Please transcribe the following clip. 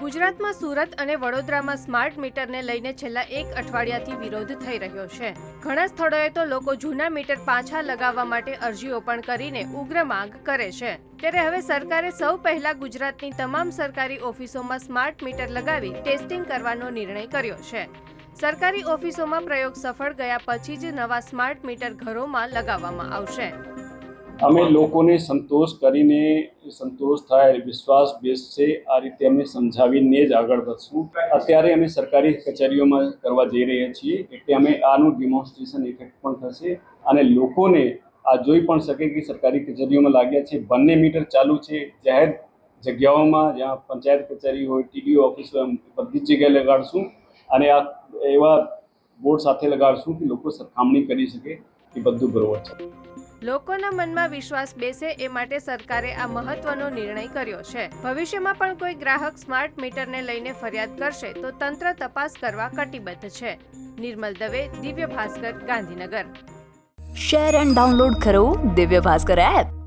ગુજરાતમાં સુરત અને વડોદરામાં સ્માર્ટ મીટરને લઈને છેલ્લા એક અઠવાડિયાથી વિરોધ થઈ રહ્યો છે. ઘણા સ્થળોએ તો લોકો જૂના મીટર પાછા લગાવવા માટે અરજીઓ પણ કરીને ઉગ્ર માંગ કરે છે. ત્યારે હવે સરકારે સૌ પહેલા ગુજરાતની તમામ સરકારી ઓફિસોમાં સ્માર્ટ મીટર લગાવી ટેસ્ટિંગ કરવાનો નિર્ણય કર્યો છે. સરકારી ઓફિસોમાં પ્રયોગ સફળ ગયા પછી જ નવા સ્માર્ટ મીટર ઘરોમાં લગાવવામાં આવશે. અમે લોકોને સંતોષ કરીને સંતોષ થાય, વિશ્વાસ બેસશે, આ રીતે અમે સમજાવીને જ આગળ વધશું. અત્યારે અમે સરકારી કચેરીઓમાં કરવા જઈ રહ્યા છીએ, એટલે અમે આનું ડિમોન્સ્ટ્રેશન ઇફેક્ટ પણ થશે અને લોકોને આ જોઈ પણ શકે કે સરકારી કચેરીઓમાં લાગ્યા છે. બંને મીટર ચાલુ છે. જાહેર જગ્યાઓમાં, જ્યાં પંચાયત કચેરી હોય ટીડીઓ ઓફિસ હોય બધી જ જગ્યાએ લગાડશું અને આ એવા બોર્ડ સાથે લગાડશું કે લોકો સરખામણી કરી શકે એ બધું બરોબર છે લોકોના મનમાં વિશ્વાસ બેસે એ માટે સરકારે આ મહત્વનો નિર્ણય કર્યો છે. ભવિષ્યમાં પણ કોઈ ગ્રાહક સ્માર્ટ મીટરને લઈને ફરિયાદ કરશે તો તંત્ર તપાસ કરવા કટિબદ્ધ છે. Nirmal Dave, Divya Bhaskar, Gandhinagar. Share and download કરો દિવ્ય ભાસ્કર એપ.